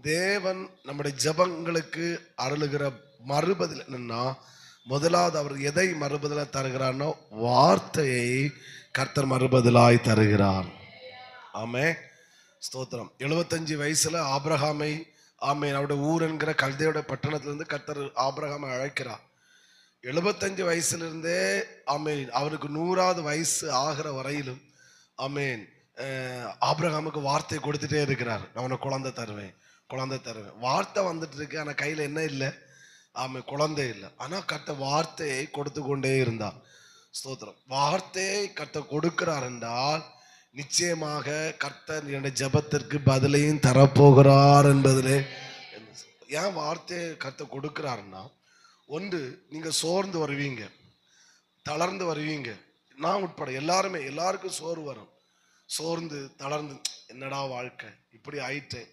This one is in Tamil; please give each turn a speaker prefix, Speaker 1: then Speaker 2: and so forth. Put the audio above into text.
Speaker 1: தேவன் நம்முடைய ஜெபங்களுக்கு அருளுகிற மறுபதில் என்னன்னா முதலாவது அவர் எதை மறுபதில தருகிறார்னோ வார்த்தையை கர்த்தர் மறுபதிலாய் தருகிறார். ஆமே. ஸ்தோத்திரம். எழுபத்தஞ்சு வயசுல ஆப்ரஹாமை ஆமே அவருடைய ஊர் என்கிற கல்தையோட பட்டணத்திலிருந்து கர்த்தர் ஆப்ரஹாமை அழைக்கிறார். எழுபத்தஞ்சு வயசுல இருந்தே அவருக்கு நூறாவது வயசு ஆகிற வரையிலும் அமேன் ஆப்ரஹாமுக்கு வார்த்தை கொடுத்துட்டே இருக்கிறார். நான் உனக்கு குழந்தை தருவேன். குழந்தை தருவேன். வார்த்தை வந்துட்டு இருக்கு ஆனால் கையில் என்ன இல்லை? ஆமை குழந்தை இல்லை. ஆனால் கத்த வார்த்தையை கொடுத்து கொண்டே இருந்தார். ஸ்தோத்திரம். வார்த்தையை கத்த கொடுக்கிறார் என்றால் நிச்சயமாக கர்த்தர் என்னுடைய ஜெபத்திற்கு பதிலையும் தரப்போகிறார் என்பதிலே ஏன் வார்த்தையை கத்த கொடுக்கிறாருன்னா ஒன்று நீங்கள் சோர்ந்து வருவீங்க. தளர்ந்து வருவீங்க. நான் உட்பட எல்லாருமே எல்லாருக்கும் சோறு வரும். சோர்ந்து தளர்ந்து என்னடா வாழ்க்கை? இப்படி ஆயிட்டேன்.